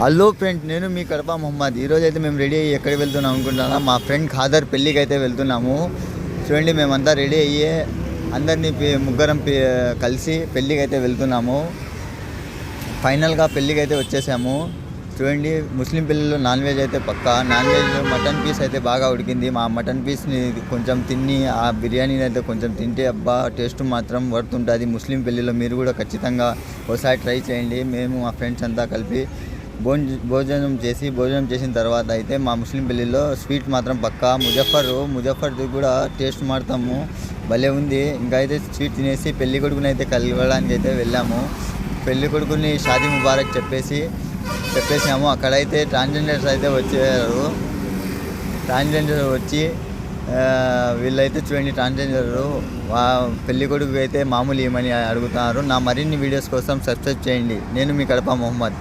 Hello friend నేను మీ కడప మొహమ్మద్. ఈరోజు అయితే మేము రెడీ అయ్యి ఎక్కడికి వెళ్తున్నాం అనుకుంటున్నా మా ఫ్రెండ్ ఖాదర్ పెళ్ళికి అయితే వెళ్తున్నాము. చూడండి మేమంతా రెడీ అయ్యి అందరినీ ముగ్గురం కలిసి పెళ్ళికి అయితే వెళ్తున్నాము. ఫైనల్గా పెళ్ళికి అయితే వచ్చేసాము. చూడండి ముస్లిం పెళ్ళిలో నాన్ వెజ్ అయితే పక్కా. నాన్ వెజ్ మటన్ పీస్ అయితే బాగా ఉడికింది. మా మటన్ పీస్ని కొంచెం తిని ఆ బిర్యానీని అయితే కొంచెం తింటే అబ్బా టేస్ట్ మాత్రం వర్త్ ఉంటుంది ముస్లిం పెళ్ళిలో మీరు కూడా ఖచ్చితంగా ఒకసారి ట్రై చేయండి. మేము మా ఫ్రెండ్స్ అంతా కలిపి భోజ భోజనం చేసి భోజనం చేసిన తర్వాత అయితే మా ముస్లిం పెళ్ళిలో స్వీట్ మాత్రం పక్కా. ముజఫర్ ముజఫర్ది కూడా టేస్ట్ మాడతాము భలే ఉంది. ఇంకా అయితే స్వీట్ తినేసి పెళ్ళి కొడుకుని అయితే కలవడానికి అయితే వెళ్ళాము. పెళ్ళి కొడుకుని షాదీ ముబారక్ చెప్పేసి చెప్పేసాము అక్కడైతే ట్రాన్స్జెండర్స్ అయితే వచ్చారు. ట్రాన్స్జెండర్ వచ్చి వీళ్ళైతే చూడండి ట్రాన్స్జెండర్. పెళ్ళి కొడుకు అయితే మామూలు ఏమని అడుగుతున్నారు నా మరిన్ని వీడియోస్ కోసం సబ్స్క్రైబ్ చేయండి. నేను మీ కడప మొహమ్మద్.